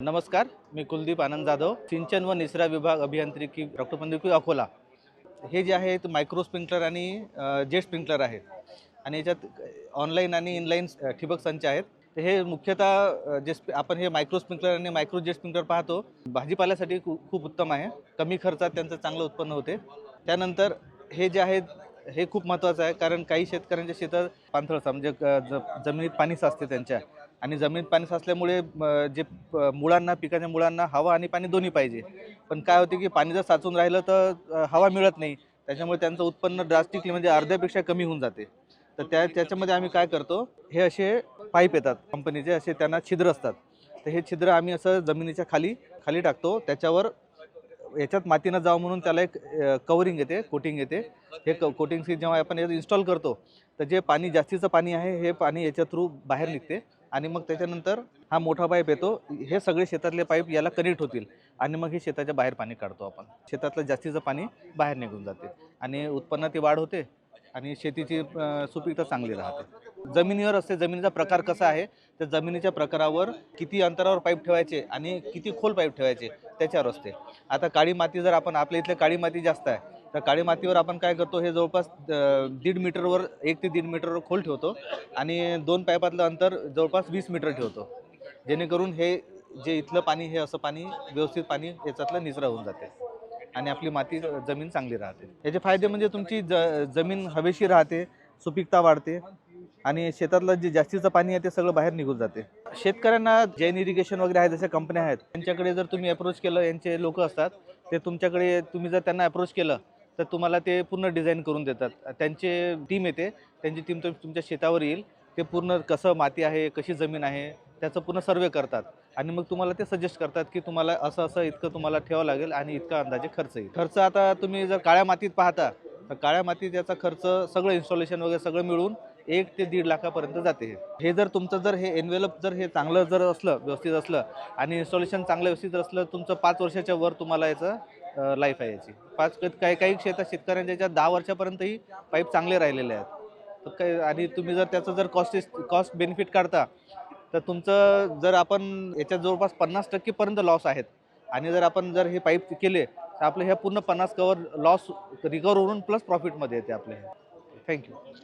नमस्कार मी कुलदीप आनंद जाधव सिंचन व निसरा विभाग अभियांत्रिकी डॉक्टर पंडित अकोला. हे जे आहे ते मायक्रो स्प्रिंकलर आणि जेट स्प्रिंकलर आहेत. आणि याच्यात ऑनलाईन आणि इनलाईन ठिबक संच आहेत. तर हे मुख्यतः जे आपण हे मायक्रो स्प्रिंकलर आणि मायक्रो जेट स्प्रिंकलर पाहतो भाजीपाल्यासाठी खूप उत्तम आहे. कमी खर्चात त्यांचं चांगलं उत्पन्न होते. त्यानंतर हे जे आहेत हे खूप महत्त्वाचं आहे. कारण काही शेतकऱ्यांच्या शेतात पाणथळ म्हणजे जमिनीत पाणी साचते त्यांच्या. आणि जमिनीत पाणी साचल्यामुळे जे मुळांना पिकाच्या मुळांना हवा आणि पाणी दोन्ही पाहिजे. पण काय होते की पाणी जर साचून राहिलं तर हवा मिळत नाही. त्याच्यामुळे त्यांचं उत्पन्न ड्रास्टिकली म्हणजे अर्ध्यापेक्षा कमी होऊन जाते. तर त्या त्याच्यामध्ये आम्ही काय करतो हे असे पाईप येतात कंपनीचे असे त्यांना छिद्र असतात. तर हे छिद्र आम्ही असं जमिनीच्या खाली खाली टाकतो. त्याच्यावर याच्यात माती न जावं म्हणून त्याला एक कवरिंग येते कोटिंग येते. हे क कोटिंग जेव्हा आपण इन्स्टॉल करतो तर जे पाणी जास्तीचं पाणी आहे हे पाणी याच्या थ्रू बाहेर निघते. आणि मग त्याच्यानंतर हा मोठा पाईप येतो. हे सगळे शेतातले पाईप याला कनेक्ट होतील. आणि मग हे शेताच्या बाहेर पाणी काढतो आपण. शेतातलं जास्तीचं पाणी बाहेर निघून जाते. आणि उत्पन्नात वाढ होते आणि शेतीची सुपीकता चांगली राहते. जमिनीवर असते. जमिनीचा प्रकार कसा आहे? तर जमिनीच्या प्रकारावर किती अंतरावर पाईप ठेवायचे आणि किती खोल पाईप ठेवायचे त्याच्यावर असते. आता काळी माती जर आपण आपल्या इथल्या काळी माती जास्त आहे तर काळी मातीवर आपण काय करतो हे जवळपास दीड मीटरवर एक ते दीड मीटरवर खोल ठेवतो आणि दोन पाईपातलं अंतर जवळपास वीस मीटर ठेवतो. जेणेकरून हे जे इथलं पाणी हे असं पाणी व्यवस्थित पाणी याच्यातलं निचरा होऊन जाते आणि आपली माती जमीन चांगली राहते. याचे फायदे म्हणजे तुमची ज जमीन हवेशी राहते सुपीकता वाढते आणि शेतातलं जे जास्तीचं पाणी आहे ते सगळं बाहेर निघून जाते. शेतकऱ्यांना जैन इरिगेशन वगैरे आहे जशा कंपन्या आहेत त्यांच्याकडे जर तुम्ही अप्रोच केलं यांचे लोक असतात ते तुमच्याकडे तुम्ही जर त्यांना अप्रोच केलं तर तुम्हाला ते पूर्ण डिझाईन करून देतात. त्यांचे टीम येते. त्यांची टीम तुमच्या शेतावर येईल. ते पूर्ण कसं माती आहे कशी जमीन आहे त्याचं पूर्ण सर्वे करतात. आणि मग तुम्हाला ते सजेस्ट करतात की तुम्हाला असं असं इतकं तुम्हाला ठेवावं लागेल आणि इतका अंदाजे खर्च येईल. खर्च आता तुम्ही जर काळ्या मातीत पाहता तर काळ्या मातीत याचा खर्च सगळं इन्स्टॉलेशन वगैरे सगळं मिळून एक ते दीड लाखापर्यंत जाते. हे. जर तुमचं जर हे एनवेलप जर हे चांगलं जर असलं व्यवस्थित असलं आणि इन्स्टॉलेशन चांगलं व्यवस्थित असलं तुमचं पाच वर्षाच्या वर तुम्हाला याचं लाईफ आहे याची. पाच काही काही शेतात शेतकऱ्यांच्या ज्या दहा वर्षापर्यंतही पाईप चांगले राहिलेले आहेत. तर काही आणि तुम्ही जर त्याचं जर कॉस्ट कॉस्ट बेनिफिट काढता तर तुमचं जर आपण याच्यात जवळपास पन्नास टक्केपर्यंत लॉस आहेत. आणि जर आपण जर हे पाईप केले तर आपलं ह्या पूर्ण पन्नास कवर लॉस रिकवर होऊन प्लस प्रॉफिटमध्ये येते आपले. Thank you